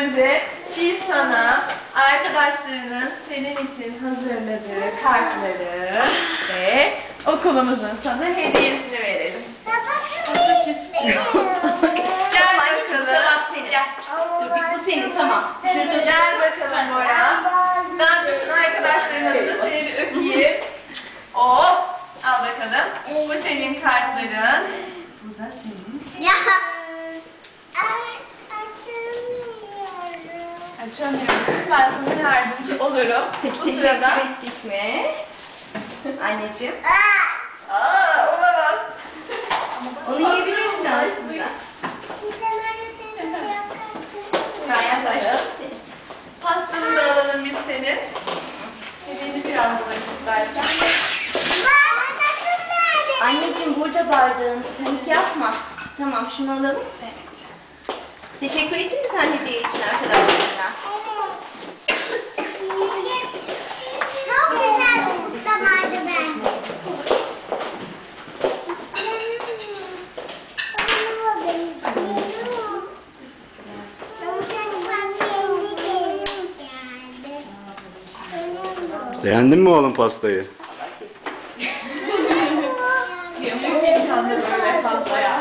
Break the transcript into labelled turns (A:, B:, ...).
A: önce biz sana arkadaşlarının senin için hazırladığı kartları ve okulumuzun sana hediyesini verelim. Gel
B: anneciğim bu
A: bakalım.
B: senin.
A: Gel.
B: Dur bu senin tamam. Şurada
A: Gel bakalım Bora. Ben bütün arkadaşların adına seni bir öpeyim. Hop. Al bakalım. Bu senin kartların. Bu da senin.
C: Ya.
A: Açamıyorsun. Ben sana yardımcı olurum.
B: Peki
A: Bu
B: teşekkür
A: sırada.
B: ettik mi? Anneciğim.
A: Aa, olamaz.
B: Onu yiyebilirsin aslında. Ben yaklaştım seni.
A: Pastanı da alalım biz senin. Hediyeni biraz da istersen.
B: Anneciğim burada bardağın. Panik yapma. Tamam şunu alalım.
A: Evet.
B: Teşekkür ettin mi sen hediye için arkadaşlarına?
D: Beğendin mi oğlum pastayı? Kıyamıyor insan da böyle pastaya.